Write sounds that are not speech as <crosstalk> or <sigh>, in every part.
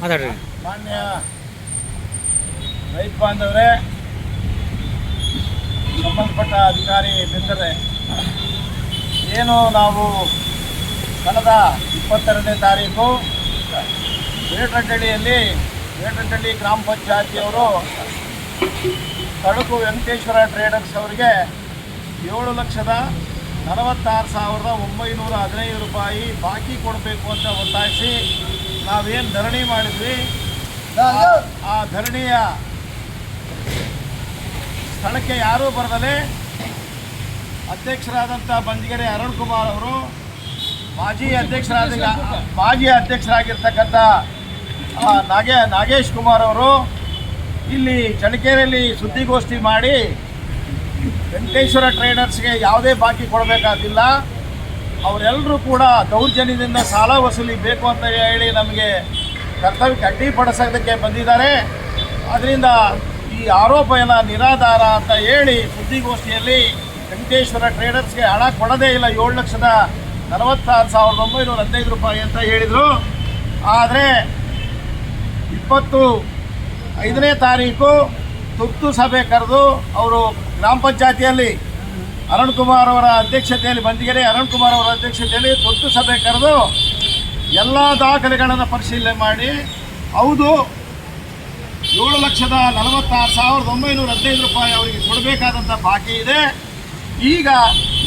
ಮಾತಾಡ್ರಿ. ಮಾನ್ಯ ರೈತ ಸಂಬಂಧಪಟ್ಟ ಅಧಿಕಾರಿ ಮಿತ್ರರೇ, ಏನು ನಾವು ಕಳೆದ ಇಪ್ಪತ್ತೆರಡನೇ ತಾರೀಕು ಬೇಟರಹಳ್ಳಿಯಲ್ಲಿ ಬೇಟರಹಳ್ಳಿ ಗ್ರಾಮ ಪಂಚಾಯತಿಯವರು ತಳುಕು ವೆಂಕಟೇಶ್ವರ ಟ್ರೇಡರ್ಸ್ ಅವರಿಗೆ ಏಳು ಲಕ್ಷದ ನಲವತ್ತಾರು ಸಾವಿರದ ಒಂಬೈನೂರ ಹದಿನೈದು ರೂಪಾಯಿ ಬಾಕಿ ಕೊಡಬೇಕು ಅಂತ ಒತ್ತಾಯಿಸಿ ನಾವೇನು ಧರಣಿ ಮಾಡಿದ್ವಿ? ಆ- ಆ ಧರಣಿಯ ಸ್ಥಳಕ್ಕೆ ಯಾರೂ ಬರದಲೇ ಅಧ್ಯಕ್ಷರಾದಂಥ ಬಂಜಿಗೆರೆ ಅರುಣ್ ಕುಮಾರ್ ಅವರು ಮಾಜಿ ಅಧ್ಯಕ್ಷರಾದ ಮಾಜಿ ಅಧ್ಯಕ್ಷರಾಗಿರ್ತಕ್ಕಂಥ ಆ, ನಾಗೇ ನಾಗೇಶ್ ಕುಮಾರ್ ಅವರು ಇಲ್ಲಿ ಚಳ್ಳಕೆರೆಯಲ್ಲಿ ಸುದ್ದಿಗೋಷ್ಠಿ ಮಾಡಿ ವೆಂಕಟೇಶ್ವರ ಟ್ರೇಡರ್ಸ್ಗೆ ಯಾವುದೇ ಬಾಕಿ ಕೊಡಬೇಕಾಗಿಲ್ಲ. ಅವರೆಲ್ಲರೂ ಕೂಡ ದೌರ್ಜನ್ಯದಿಂದ ಸಾಲ ವಸೂಲಿ ಬೇಕು ಅಂತ ಹೇಳಿ ನಮಗೆ ಕರ್ತವ್ಯಕ್ಕೆ ಅಡ್ಡಿಪಡಿಸೋದಕ್ಕೆ ಬಂದಿದ್ದಾರೆ. ಅದರಿಂದ ಈ ಆರೋಪ ಎಲ್ಲ ನಿರಾಧಾರ ಅಂತ ಹೇಳಿ ಸುದ್ದಿಗೋಷ್ಠಿಯಲ್ಲಿ ವೆಂಕಟೇಶ್ವರ ಟ್ರೇಡರ್ಸ್ಗೆ ಹಣ ಕೊಡೋದೇ ಇಲ್ಲ, ಏಳು ಲಕ್ಷದ ನಲವತ್ತಾರು ಸಾವಿರದ ಒಂಬೈನೂರ ಹದಿನೈದು ರೂಪಾಯಿ ಅಂತ ಹೇಳಿದರು. ಆದರೆ ಇಪ್ಪತ್ತು ಐದನೇ ತಾರೀಕು ತುರ್ತು ಸಭೆ ಕರೆದು ಅವರು ಗ್ರಾಮ ಪಂಚಾಯತಿಯಲ್ಲಿ ಅರುಣ್ ಕುಮಾರ್ ಅವರ ಅಧ್ಯಕ್ಷತೆಯಲ್ಲಿ, ಬಂದಿಗೆರೆ ಅರುಣ್ ಕುಮಾರ್ ಅವರ ಅಧ್ಯಕ್ಷತೆಯಲ್ಲಿ ತುರ್ತು ಸಭೆ ಕರೆದು ಎಲ್ಲ ದಾಖಲೆಗಳನ್ನು ಪರಿಶೀಲನೆ ಮಾಡಿ, ಹೌದು, ಏಳು ಲಕ್ಷದ ನಲವತ್ತಾರು ಸಾವಿರದ ಒಂಬೈನೂರ ಹದಿನೈದು ರೂಪಾಯಿ ಅವರಿಗೆ ಕೊಡಬೇಕಾದಂಥ ಬಾಕಿ ಇದೆ. ಈಗ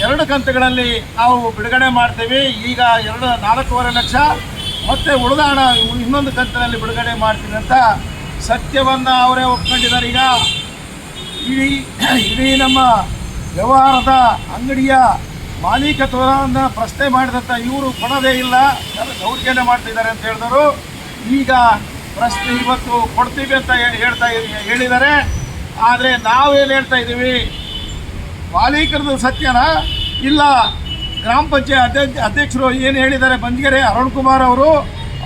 ಎರಡು ಕಂತುಗಳಲ್ಲಿ ನಾವು ಬಿಡುಗಡೆ ಮಾಡ್ತೀವಿ. ಈಗ ಎರಡು, ನಾಲ್ಕೂವರೆ ಲಕ್ಷ, ಮತ್ತೆ ಉಳಿದ ಹಣ ಇನ್ನೊಂದು ಕಂತಿನಲ್ಲಿ ಬಿಡುಗಡೆ ಮಾಡ್ತೀನಿ ಅಂತ ಸತ್ಯವನ್ನು ಅವರೇ ಒಪ್ಕೊಂಡಿದ್ದಾರೆ. ಈಗ ಇಡೀ ಇಡೀ ನಮ್ಮ ವ್ಯವಹಾರದ ಅಂಗಡಿಯ ಮಾಲೀಕತ್ವವನ್ನು ಪ್ರಶ್ನೆ ಮಾಡಿದಂಥ ಇವರು ಕೊಡೋದೇ ಇಲ್ಲ. ದೌರ್ಜನ್ಯ ಮಾಡ್ತಿದ್ದಾರೆ ಅಂತ ಹೇಳಿದರು. ಈಗ ಪ್ರಶ್ನೆ ಇವತ್ತು ಕೊಡ್ತೀವಿ ಅಂತ ಹೇಳ್ತಾ ಹೇಳಿದ್ದಾರೆ. ಆದರೆ ನಾವೇನು ಹೇಳ್ತಾ ಇದ್ದೀವಿ? ಮಾಲೀಕರದು ಸತ್ಯನಾ? ಇಲ್ಲ. ಗ್ರಾಮ ಪಂಚಾಯತ್ ಅಧ್ಯಕ್ಷ ಅಧ್ಯಕ್ಷರು ಏನು ಹೇಳಿದ್ದಾರೆ? ಬಂದ್ಗೆರೆ ಅರುಣ್ ಕುಮಾರ್ ಅವರು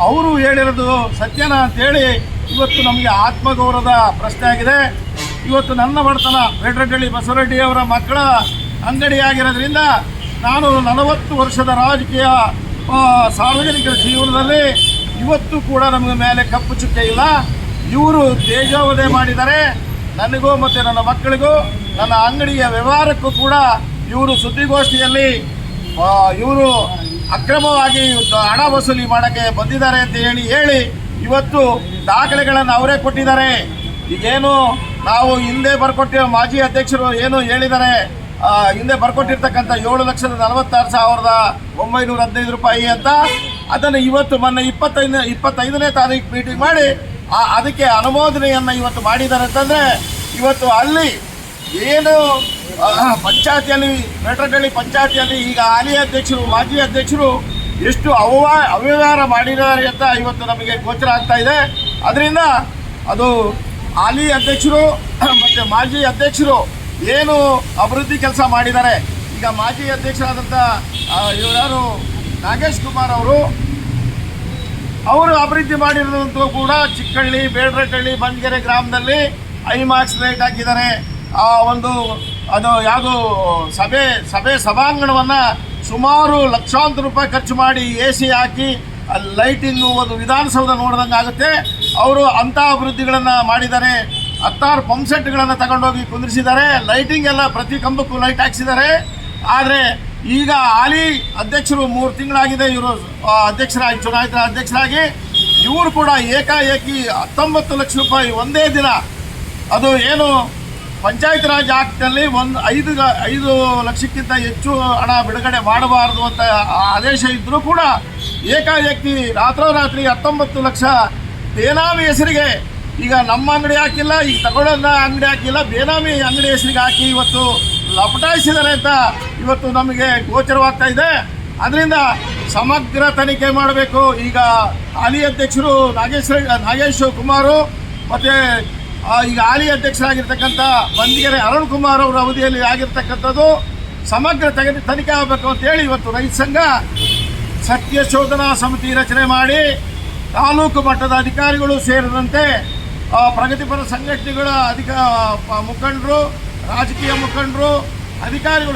ಅವರು ಹೇಳಿರೋದು ಸತ್ಯನಾ ಅಂತೇಳಿ ಇವತ್ತು ನಮಗೆ ಆತ್ಮಗೌರವದ ಪ್ರಶ್ನೆ ಆಗಿದೆ. ಇವತ್ತು ನನ್ನ ಬಡತನ ವೆಡ್ರಡ್ಡಿ ಬಸವರೆಡ್ಡಿಯವರ ಮಕ್ಕಳ ಅಂಗಡಿ ಆಗಿರೋದ್ರಿಂದ ನಾನು ನಲವತ್ತು ವರ್ಷದ ರಾಜಕೀಯ ಸಾರ್ವಜನಿಕರ ಜೀವನದಲ್ಲಿ ಇವತ್ತು ಕೂಡ ನಮಗೆ ಮೇಲೆ ಕಪ್ಪು ಚುಕ್ಕೆ ಇಲ್ಲ. ಇವರು ತೇಜೋವಧೆ ಮಾಡಿದ್ದಾರೆ. ನನಗೂ ಮತ್ತು ನನ್ನ ಮಕ್ಕಳಿಗೂ, ನನ್ನ ಅಂಗಡಿಯ ವ್ಯವಹಾರಕ್ಕೂ ಕೂಡ ಇವರು ಸುದ್ದಿಗೋಷ್ಠಿಯಲ್ಲಿ ಇವರು ಅಕ್ರಮವಾಗಿ ಹಣ ವಸೂಲಿ ಮಾಡೋಕ್ಕೆ ಬಂದಿದ್ದಾರೆ ಅಂತ ಹೇಳಿ ಹೇಳಿ ಇವತ್ತು ದಾಖಲೆಗಳನ್ನು ಅವರೇ ಕೊಟ್ಟಿದ್ದಾರೆ. ಈಗೇನು ನಾವು ಹಿಂದೆ ಬರ್ಕೊಟ್ಟಿರೋ ಮಾಜಿ ಅಧ್ಯಕ್ಷರು ಏನು ಹೇಳಿದ್ದಾರೆ ಹಿಂದೆ ಬರ್ಕೊಟ್ಟಿರ್ತಕ್ಕಂಥ ಏಳು ಲಕ್ಷದ ನಲವತ್ತಾರು ಸಾವಿರದ ಒಂಬೈನೂರ ಹದಿನೈದು ರೂಪಾಯಿ ಅಂತ, ಅದನ್ನು ಇವತ್ತು ಮೊನ್ನೆ ಇಪ್ಪತ್ತೈದು ಇಪ್ಪತ್ತೈದನೇ ತಾರೀಕು ಮೀಟಿಂಗ್ ಮಾಡಿ, ಆ, ಅದಕ್ಕೆ ಅನುಮೋದನೆಯನ್ನು ಇವತ್ತು ಮಾಡಿದ್ದಾರೆ ಅಂತಂದರೆ, ಇವತ್ತು ಅಲ್ಲಿ ಏನು ಪಂಚಾಯತಿಯಲ್ಲಿ ಮೆಟ್ರಗಳ್ಳಿ ಪಂಚಾಯತಿಯಲ್ಲಿ ಈಗ ಹಾಲಿ ಅಧ್ಯಕ್ಷರು, ಮಾಜಿ ಅಧ್ಯಕ್ಷರು ಎಷ್ಟು ಅವ್ಯವ, ಅವ್ಯವಹಾರ ಮಾಡಿದ್ದಾರೆ ಅಂತ ಇವತ್ತು ನಮಗೆ ಗೋಚರ ಆಗ್ತಾ ಇದೆ. ಅದರಿಂದ ಅದು ಹಾಲಿ ಅಧ್ಯಕ್ಷರು <clears throat> ಮತ್ತು ಮಾಜಿ ಅಧ್ಯಕ್ಷರು ಏನು ಅಭಿವೃದ್ಧಿ ಕೆಲಸ ಮಾಡಿದ್ದಾರೆ. ಈಗ ಮಾಜಿ ಅಧ್ಯಕ್ಷರಾದಂಥ ಯಾರು? ನಾಗೇಶ್ ಕುಮಾರ್ ಅವರು. ಅವರು ಅಭಿವೃದ್ಧಿ ಮಾಡಿರೋದಂತೂ ಕೂಡ ಚಿಕ್ಕಹಳ್ಳಿ ಬೇಡ್ರಹಳ್ಳಿ ಬಂದ್ಗೆರೆ ಗ್ರಾಮದಲ್ಲಿ ಐ ಮಾರ್ಕ್ಸ್ ಲೈಟ್ ಹಾಕಿದ್ದಾರೆ. ಆ ಒಂದು, ಅದು ಯಾವುದು, ಸಭೆ ಸಭೆ ಸಭಾಂಗಣವನ್ನು ಸುಮಾರು ಲಕ್ಷಾಂತರ ರೂಪಾಯಿ ಖರ್ಚು ಮಾಡಿ ಎ ಸಿ ಹಾಕಿ ಲೈಟಿಂಗು ಒಂದು ವಿಧಾನಸೌಧ ನೋಡಿದಂಗೆ ಆಗುತ್ತೆ ಅವರು ಅಂಥ ಅಭಿವೃದ್ಧಿಗಳನ್ನು ಮಾಡಿದ್ದಾರೆ. ಹತ್ತಾರು ಪಂಪ್ ಸೆಟ್ಗಳನ್ನು ತಗೊಂಡೋಗಿ ಕುಂದಿರಿಸಿದ್ದಾರೆ. ಲೈಟಿಂಗ್ ಎಲ್ಲ ಪ್ರತಿ ಕಂಬಕ್ಕೂ ಲೈಟ್ ಹಾಕ್ಸಿದ್ದಾರೆ. ಆದರೆ ಈಗ ಹಾಲಿ ಅಧ್ಯಕ್ಷರು ಮೂರು ತಿಂಗಳಾಗಿದೆ. ಇವರು ಅಧ್ಯಕ್ಷರಾಗಿ ಚುನಾಯಿತ ಅಧ್ಯಕ್ಷರಾಗಿ. ಇವರು ಕೂಡ ಏಕಾಏಕಿ ಹತ್ತೊಂಬತ್ತು ಲಕ್ಷ ರೂಪಾಯಿ ಒಂದೇ ದಿನ. ಅದು ಏನು ಪಂಚಾಯತ್ ರಾಜ್ ಆಕ್ಟ್ನಲ್ಲಿ ಒಂದು ಐದು ಐದು ಲಕ್ಷಕ್ಕಿಂತ ಹೆಚ್ಚು ಹಣ ಬಿಡುಗಡೆ ಮಾಡಬಾರದು ಅಂತ ಆದೇಶ ಇದ್ದರೂ ಕೂಡ ಏಕಾಏಕಿ ರಾತ್ರೋರಾತ್ರಿ ಹತ್ತೊಂಬತ್ತು ಲಕ್ಷ ಬೇನಾಮಿ ಹೆಸರಿಗೆ. ಈಗ ನಮ್ಮ ಅಂಗಡಿ ಹಾಕಿಲ್ಲ, ಈಗ ತಗೊಳ್ಳೋದ ಅಂಗಡಿ ಹಾಕಿಲ್ಲ, ಬೇನಾಮಿ ಅಂಗಡಿ ಹೆಸರಿಗೆ ಹಾಕಿ ಇವತ್ತು ಲಪಟಾಯಿಸಿದ್ದಾರೆ ಅಂತ ಇವತ್ತು ನಮಗೆ ಗೋಚರವಾಗ್ತಾ ಇದೆ. ಅದರಿಂದ ಸಮಗ್ರ ತನಿಖೆ ಮಾಡಬೇಕು. ಈಗ ಹಾಲಿ ಅಧ್ಯಕ್ಷರು ನಾಗೇಶ್ ನಾಗೇಶ್ ಕುಮಾರು ಮತ್ತು ಈಗ ಹಾಲಿ ಅಧ್ಯಕ್ಷರಾಗಿರ್ತಕ್ಕಂಥ ಬಂದಿಗೆರೆ ಅರುಣ್ ಕುಮಾರ್ ಅವರ ಅವಧಿಯಲ್ಲಿ ಆಗಿರ್ತಕ್ಕಂಥದ್ದು ಸಮಗ್ರ ತಗ ತನಿಖೆ ಆಗಬೇಕು ಅಂತೇಳಿ ಇವತ್ತು ರೈತ ಸಂಘ ಸತ್ಯ ಶೋಧನಾ ಸಮಿತಿ ರಚನೆ ಮಾಡಿ ತಾಲೂಕು ಮಟ್ಟದ ಅಧಿಕಾರಿಗಳು ಸೇರಿದಂತೆ ಪ್ರಗತಿಪರ ಸಂಘಟನೆಗಳ ಅಧಿಕ ಮುಖಂಡರು ರಾಜಕೀಯ ಮುಖಂಡರು ಅಧಿಕಾರಿಗಳು